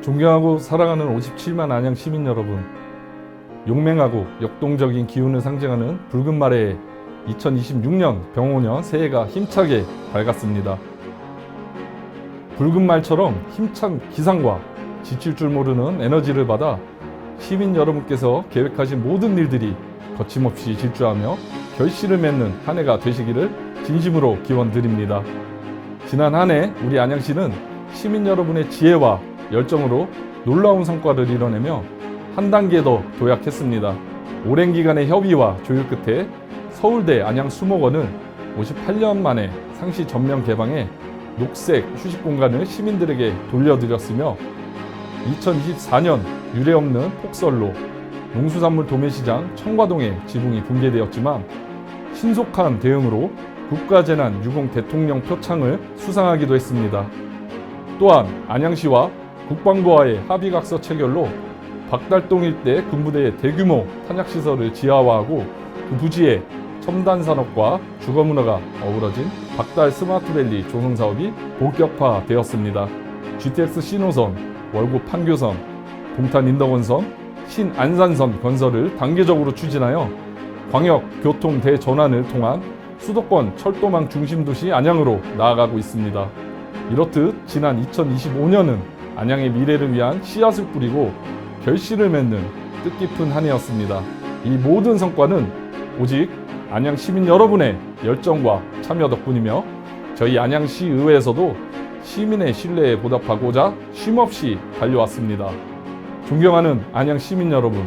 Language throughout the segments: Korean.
존경하고 사랑하는 57만 안양 시민 여러분, 용맹하고 역동적인 기운을 상징하는 붉은 말의 2026년 병오년 새해가 힘차게 밝았습니다. 붉은 말처럼 힘찬 기상과 지칠 줄 모르는 에너지를 받아 시민 여러분께서 계획하신 모든 일들이 거침없이 질주하며 결실을 맺는 한 해가 되시기를 진심으로 기원드립니다. 지난 한 해 우리 안양시는 시민 여러분의 지혜와 열정으로 놀라운 성과를 이뤄내며 한 단계 더 도약했습니다. 오랜 기간의 협의와 조율 끝에 서울대 안양 수목원은 58년 만에 상시 전면 개방해 녹색 휴식 공간을 시민들에게 돌려드렸으며 2024년 유례없는 폭설로 농수산물 도매시장 청과동의 지붕이 붕괴되었지만 신속한 대응으로 국가재난 유공 대통령 표창을 수상하기도 했습니다. 또한 안양시와 국방부와의 합의각서 체결로 박달동 일대 군부대의 대규모 탄약시설을 지하화하고 그 부지에 첨단 산업과 주거 문화가 어우러진 박달 스마트밸리 조성 사업이 본격화되었습니다. GTX 신호선, 월곡 판교선, 동탄 인덕원선, 신안산선 건설을 단계적으로 추진하여 광역 교통 대전환을 통한 수도권 철도망 중심 도시 안양으로 나아가고 있습니다. 이렇듯 지난 2025년은 안양의 미래를 위한 씨앗을 뿌리고 결실을 맺는 뜻깊은 한 해였습니다. 이 모든 성과는 오직 안양 시민 여러분의 열정과 참여 덕분이며 저희 안양시 의회에서도 시민의 신뢰에 보답하고자 쉼없이 달려왔습니다. 존경하는 안양 시민 여러분,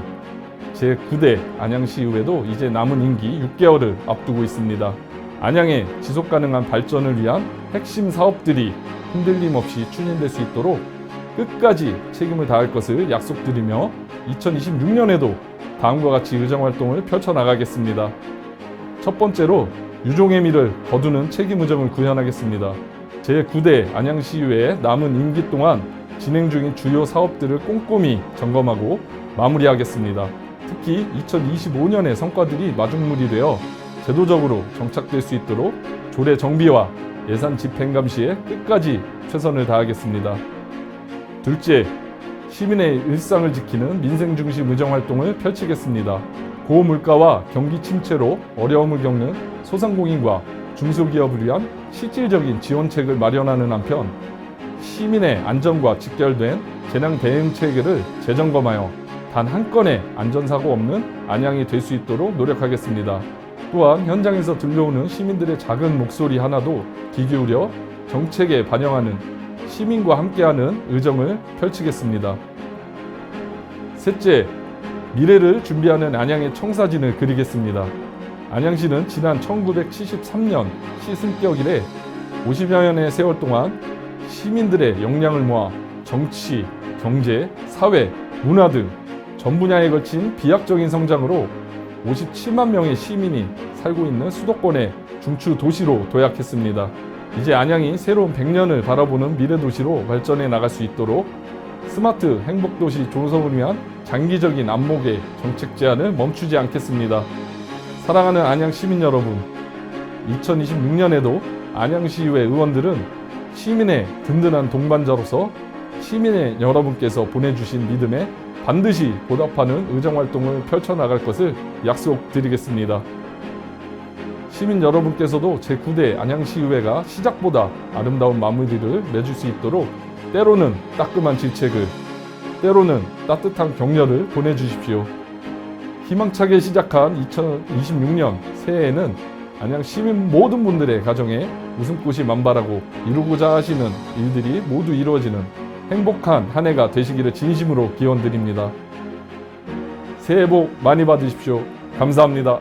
제 9대 안양시 의회도 이제 남은 임기 6개월을 앞두고 있습니다. 안양의 지속 가능한 발전을 위한 핵심 사업들이 흔들림 없이 추진될 수 있도록 끝까지 책임을 다할 것을 약속드리며 2026년에도 다음과 같이 의정 활동을 펼쳐 나가겠습니다. 첫 번째로 유종의 미를 거두는 책임 의정을 구현하겠습니다. 제9대 안양시의회 남은 임기 동안 진행 중인 주요 사업들을 꼼꼼히 점검하고 마무리하겠습니다. 특히 2025년의 성과들이 마중물이 되어 제도적으로 정착될 수 있도록 조례 정비와 예산 집행 감시에 끝까지 최선을 다하겠습니다. 둘째, 시민의 일상을 지키는 민생 중심 의정 활동을 펼치겠습니다. 고물가와 경기 침체로 어려움을 겪는 소상공인과 중소기업을 위한 실질적인 지원책을 마련하는 한편 시민의 안전과 직결된 재난 대응 체계를 재점검하여 단 한 건의 안전사고 없는 안양이 될 수 있도록 노력하겠습니다. 또한 현장에서 들려오는 시민들의 작은 목소리 하나도 귀 기울여 정책에 반영하는 시민과 함께하는 의정을 펼치겠습니다. 셋째, 미래를 준비하는 안양의 청사진을 그리겠습니다. 안양시는 지난 1973년 시 승격 이래 50여 년의 세월 동안 시민들의 역량을 모아 정치, 경제, 사회, 문화 등 전 분야에 걸친 비약적인 성장으로 57만 명의 시민이 살고 있는 수도권의 중추 도시로 도약했습니다. 이제 안양이 새로운 100년을 바라보는 미래 도시로 발전해 나갈 수 있도록 스마트 행복 도시 조성을 위한 장기적인 안목의 정책 제안을 멈추지 않겠습니다. 사랑하는 안양 시민 여러분, 2026년에도 안양시의회 의원들은 시민의 든든한 동반자로서 시민의 여러분께서 보내주신 믿음에 반드시 보답하는 의정 활동을 펼쳐나갈 것을 약속드리겠습니다. 시민 여러분께서도 제9대 안양시의회가 시작보다 아름다운 마무리를 맺을 수 있도록 때로는 따끔한 질책을, 때로는 따뜻한 격려를 보내주십시오. 희망차게 시작한 2026년 새해에는 안양 시민 모든 분들의 가정에 웃음꽃이 만발하고 이루고자 하시는 일들이 모두 이루어지는 행복한 한 해가 되시기를 진심으로 기원드립니다. 새해 복 많이 받으십시오. 감사합니다.